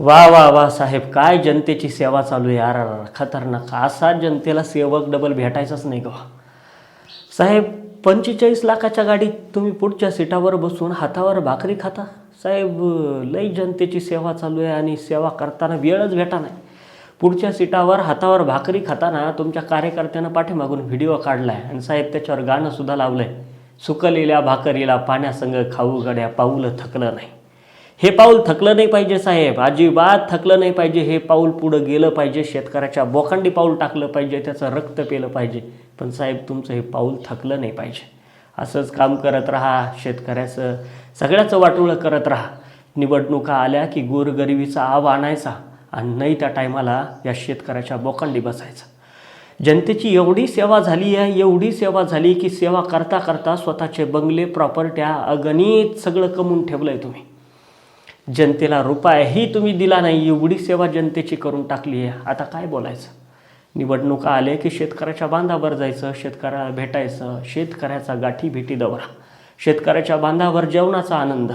वा वा वा साहेब काय जनतेची सेवा चालू आहे यार खतरनाक. असा जनतेला सेवक डबल भेटायचाच नाही का साहेब पंचेचाळीस लाखाच्या गाडीत तुम्ही पुढच्या सीटावर बसून हातावर भाकरी खाता? साहेब लई जनतेची सेवा चालू आहे आणि सेवा करताना वेळच भेटा नाही. पुढच्या सीटावर हातावर भाकरी खाताना तुमच्या कार्यकर्त्यानं पाठीमागून व्हिडिओ काढला आहे आणि साहेब त्याच्यावर गाणंसुद्धा लावलं आहे सुकलेल्या भाकरीला पाण्यासंग खाऊ गड्या पाऊलं थकलं नाही. हे पाऊल थकलं नाही पाहिजे साहेब. अजिबात थकलं नाही पाहिजे. हे पाऊल पुढं गेलं पाहिजे. शेतकऱ्याच्या बोखंडी पाऊल टाकलं पाहिजे. त्याचं रक्त पेलं पाहिजे. पण साहेब तुमचं हे पाऊल थकलं नाही पाहिजे. असंच काम करत राहा. शेतकऱ्याचं सगळ्याचं वाटोळं करत राहा. निवडणुका आल्या की गोरगरिबीचा आव आणायचा आणि नाही त्या टायमाला या शेतकऱ्याच्या बोखंडी बसायचा. जनतेची एवढी सेवा झाली आहे एवढी सेवा झाली की सेवा करता करता स्वतःचे बंगले प्रॉपर्ट्या अगणित सगळं कमवून ठेवलं आहे तुम्ही. जनतेला रुपयाही तुम्ही दिला नाही एवढी सेवा जनतेची करून टाकली आहे. आता काय बोलायचं? निवडणुका आले की शेतकऱ्याच्या बांधावर जायचं शेतकऱ्याला भेटायचं शेतकऱ्याचा गाठी भेटी दौरा शेतकऱ्याच्या बांधावर जेवणाचा आनंद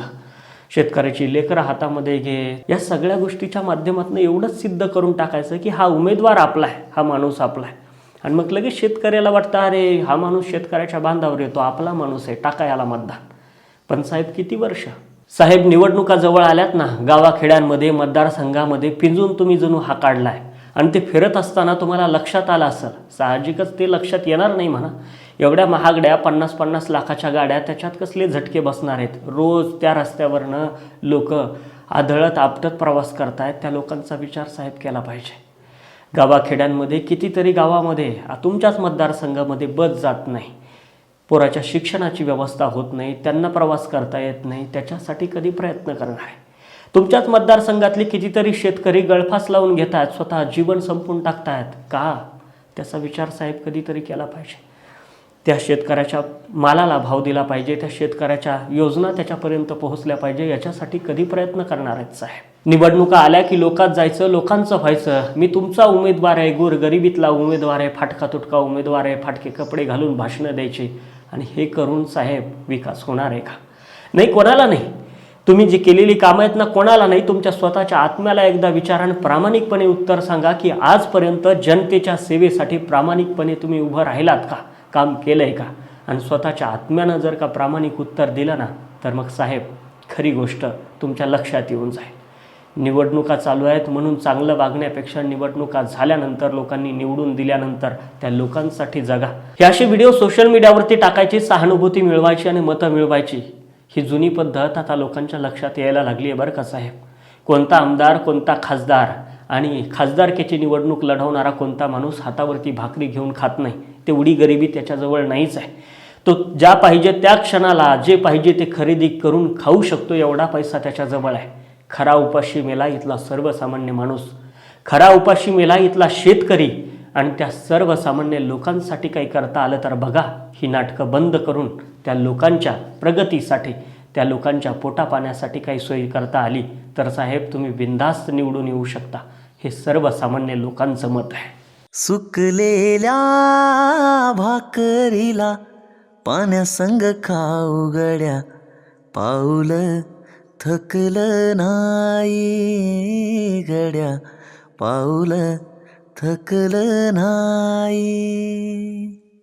शेतकऱ्याची लेकरं हातामध्ये घे या सगळ्या गोष्टीच्या माध्यमातून एवढंच सिद्ध करून टाकायचं की हा उमेदवार आपला आहे हा माणूस आपला आहे. आणि मग लगेच शेतकऱ्याला वाटतं अरे हा माणूस शेतकऱ्याच्या बांधावर येतो आपला माणूस आहे टाका याला मतदान. पण साहेब किती वर्ष? साहेब निवडणुका जवळ आल्यात ना गावाखेड्यांमध्ये मतदारसंघामध्ये पिंजून तुम्ही जणू हा काढलाय. आणि ते फिरत असताना तुम्हाला लक्षात आलं असेल. साहजिकच ते लक्षात येणार नाही म्हणा. एवढ्या महागड्या पन्नास पन्नास लाखाच्या गाड्या त्याच्यात कसले झटके बसणार आहेत? रोज त्या रस्त्यावरनं लोक आदळत आपटत प्रवास करतायत. त्या लोकांचा विचार साहेब केला पाहिजे. गावाखेड्यांमध्ये कितीतरी गावामध्ये तुमच्याच मतदारसंघामध्ये बस जात नाही. पोराच्या शिक्षणाची व्यवस्था होत नाही त्यांना प्रवास करता येत नाही त्याच्यासाठी कधी प्रयत्न करणार आहे? तुमच्याच मतदारसंघातले कितीतरी शेतकरी गळफास लावून घेत आहेत स्वतः जीवन संपून टाकतायत का? त्याचा विचार साहेब कधीतरी केला पाहिजे. त्या शेतकऱ्याच्या मालाला भाव दिला पाहिजे त्या शेतकऱ्याच्या योजना त्याच्यापर्यंत पोहोचल्या पाहिजे याच्यासाठी कधी प्रयत्न करणार आहेत साहेब? निवडणुका आल्या की लोकात जायचं लोकांचं व्हायचं. मी तुमचा उमेदवार आहे गोर गरिबीतला उमेदवार आहे फाटका तुटका उमेदवार आहे फाटके कपडे घालून भाषणं द्यायची. आणि हे करून साहेब विकास होणार आहे का? नाही कोणाला नाही. तुम्ही जी केलेली कामं आहेत ना कोणाला नाही. तुमच्या स्वतःच्या आत्म्याला एकदा विचारा आणि प्रामाणिकपणे उत्तर सांगा की आजपर्यंत जनतेच्या सेवेसाठी प्रामाणिकपणे तुम्ही उभं राहिलात का? काम केलं आहे का? आणि स्वतःच्या आत्म्यानं जर का प्रामाणिक उत्तर दिलं ना तर मग साहेब खरी गोष्ट तुमच्या लक्षात येऊन जाईल. निवडणुका चालू आहेत म्हणून चांगलं वागण्यापेक्षा निवडणुका झाल्यानंतर लोकांनी निवडून दिल्यानंतर त्या लोकांसाठी जगा. हे असे व्हिडिओ सोशल मीडियावरती टाकायची सहानुभूती मिळवायची आणि मतं मिळवायची. ही जुनी पद्धत आता लोकांच्या लक्षात यायला लागली आहे बरं का साहेब. कोणता आमदार कोणता खासदार आणि खासदारकीची निवडणूक लढवणारा कोणता माणूस हातावरती भाकरी घेऊन खात नाही तेवढी गरिबी त्याच्याजवळ नाहीच आहे. तो ज्या पाहिजे त्या क्षणाला जे पाहिजे ते खरेदी करून खाऊ शकतो एवढा पैसा त्याच्याजवळ आहे. खरा उपाशी मेला इथला सर्वसामान्य माणूस. खरा उपाशी मेला इथला शेतकरी. आणि त्या सर्वसामान्य लोकांसाठी काही करता आलं तर बघा ही नाटकं बंद करून त्या लोकांच्या प्रगतीसाठी त्या लोकांच्या पोटापाण्यासाठी काही सोयी करता आली तर साहेब तुम्ही बिनधास्त निवडून येऊ शकता. हे सर्वसामान्य लोकांचं मत आहे. सुकलेल्या भाकरीला पाण्यासंग खाऊ गड्या पाऊल थकल नाही गड्या पाऊल थकल नाही